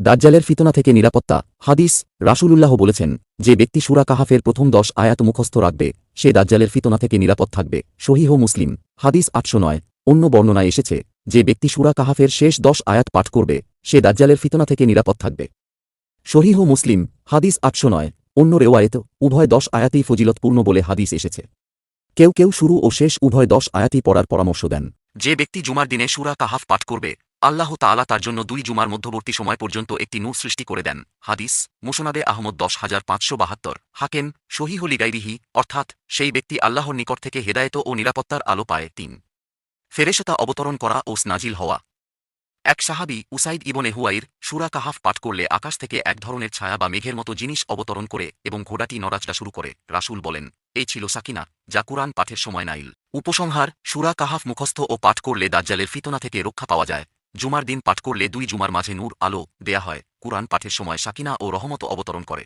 দাজ্জালের ফিতনা থেকে নিরাপত্তা। হাদিস রাসূলুল্লাহ বলেছেন, যে ব্যক্তি সুরা কাহাফের প্রথম দশ আয়াত মুখস্থ রাখবে, সে দাজ্জালের ফিতনা থেকে নিরাপদ থাকবে। সহিহ মুসলিম, হাদিস আটশো নয়। অন্য বর্ণনায় এসেছে, যে ব্যক্তি সুরা কাহাফের শেষ দশ আয়াত পাঠ করবে, সে দাজ্জালের ফিতনা থেকে নিরাপদ থাকবে। সহিহ মুসলিম, হাদিস আটশো নয়। অন্য রেওয়ায়েত, উভয় দশ আয়াতেই ফজিলতপূর্ণ বলে হাদিস এসেছে। কেউ কেউ শুরু ও শেষ উভয় দশ আয়াতই পড়ার পরামর্শ দেন। যে ব্যক্তি জুমার দিনে সুরা কাহাফ পাঠ করবে আল্লাহ তাআলা তার জন্য দুই জুমার মধ্যবর্তী সময় পর্যন্ত একটি নূর সৃষ্টি করে দেন। হাদিস, মুসনাদে আহমদ দশ হাজার পাঁচশো বাহাত্তর। হাকেম, সহিহলি গাইরিহি অর্থাৎ সেই ব্যক্তি আল্লাহর নিকট থেকে হেদায়েত ও নিরাপত্তার আলো পায়। তিন, ফেরেশতা অবতরণ করা ও স্নাজিল হওয়া। এক সাহাবি উসাইদ ইবনে হুয়াইর সুরা কাহাফ পাঠ করলে আকাশ থেকে এক ধরনের ছায়া বা মেঘের মতো জিনিস অবতরণ করে এবং ঘোড়াটি নড়াচড়া শুরু করে। রাসূল বলেন, এই ছিল সাকিনা, যা কুরআন পাঠের সময় নাইল। উপসংহার, সুরা কাহাফ মুখস্থ ও পাঠ করলে দাজ্জালের ফিতনা থেকে রক্ষা পাওয়া যায়। জুমার দিন পাঠ করলে দুই জুমার মাঝে নূর, আলো দেয়া হয়। কুরআন পাঠের সময় সাকিনা ও রহমত অবতরণ করে।